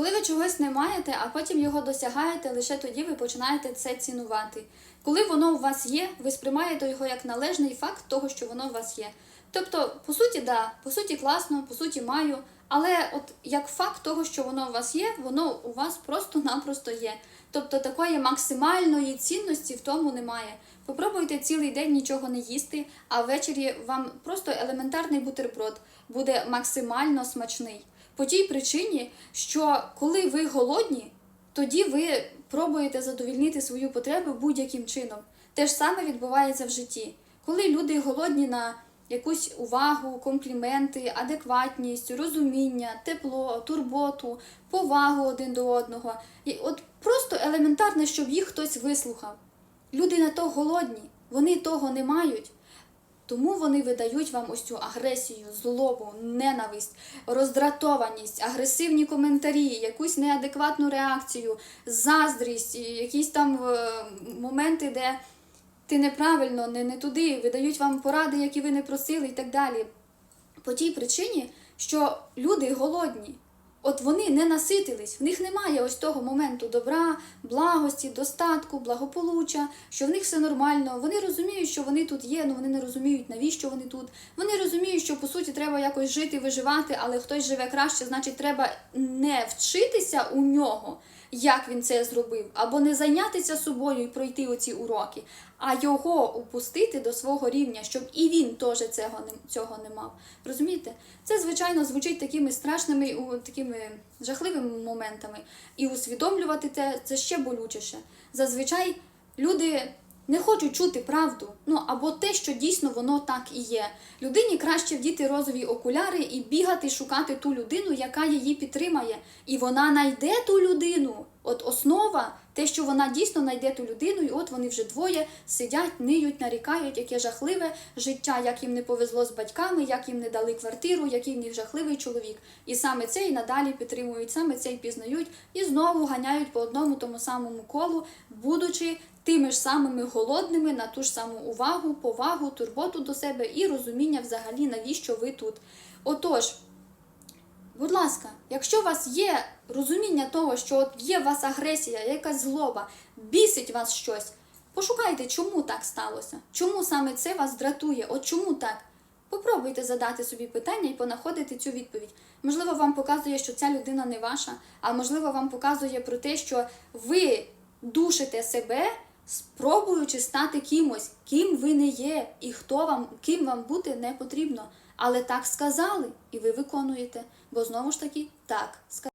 Коли ви чогось не маєте, а потім його досягаєте, лише тоді ви починаєте це цінувати. Коли воно у вас є, ви сприймаєте його як належний факт того, що воно у вас є. Тобто, по суті, да, по суті, класно, по суті, маю. Але от як факт того, що воно у вас є, воно у вас просто-напросто є. Тобто такої максимальної цінності в тому немає. Попробуйте цілий день нічого не їсти, а ввечері вам просто елементарний бутерброд буде максимально смачний. По тій причині, що коли ви голодні, тоді ви пробуєте задовільнити свою потребу будь-яким чином. Те ж саме відбувається в житті. Коли люди голодні на якусь увагу, компліменти, адекватність, розуміння, тепло, турботу, повагу один до одного. І от просто елементарно, щоб їх хтось вислухав. Люди на то голодні, вони того не мають. Тому вони видають вам ось цю агресію, злобу, ненависть, роздратованість, агресивні коментарі, якусь неадекватну реакцію, заздрість, якісь там е, моменти, де ти неправильно, не, не туди, видають вам поради, які ви не просили, і так далі. По тій причині, що люди голодні. От вони не наситились, в них немає ось того моменту добра, благості, достатку, благополуччя, що в них все нормально. Вони розуміють, що вони тут є, але вони не розуміють, навіщо вони тут. Вони розуміють, що по суті треба якось жити, виживати, але хтось живе краще, значить, треба не вчитися у нього, як він це зробив, або не зайнятися собою і пройти оці уроки, а його упустити до свого рівня, щоб і він теж цього не, цього не мав. Розумієте? Це, звичайно, звучить такими страшними, такими жахливими моментами. І усвідомлювати це, це ще болючіше. Зазвичай люди не хочуть чути правду, ну або те, що дійсно воно так і є. Людині краще вдіти розові окуляри і бігати шукати ту людину, яка її підтримає. І вона найде ту людину. От основа, те, що вона дійсно знайде ту людину, і от вони вже двоє сидять, ниють, нарікають, яке жахливе життя, як їм не повезло з батьками, як їм не дали квартиру, який в них жахливий чоловік. І саме це і надалі підтримують, саме це і пізнають, і знову ганяють по одному тому самому колу, будучи тими ж самими голодними на ту ж саму увагу, повагу, турботу до себе і розуміння взагалі, навіщо ви тут. Отож. Будь ласка, якщо у вас є розуміння того, що от є у вас агресія, якась злоба, бісить вас щось, пошукайте, чому так сталося, чому саме це вас дратує, от чому так. Попробуйте задати собі питання і понаходити цю відповідь. Можливо, вам показує, що ця людина не ваша, а можливо, вам показує про те, що ви душите себе, спробуючи стати кимось, ким ви не є, і хто вам, ким вам бути не потрібно. Але так сказали, і ви виконуєте, бо знову ж таки так сказали.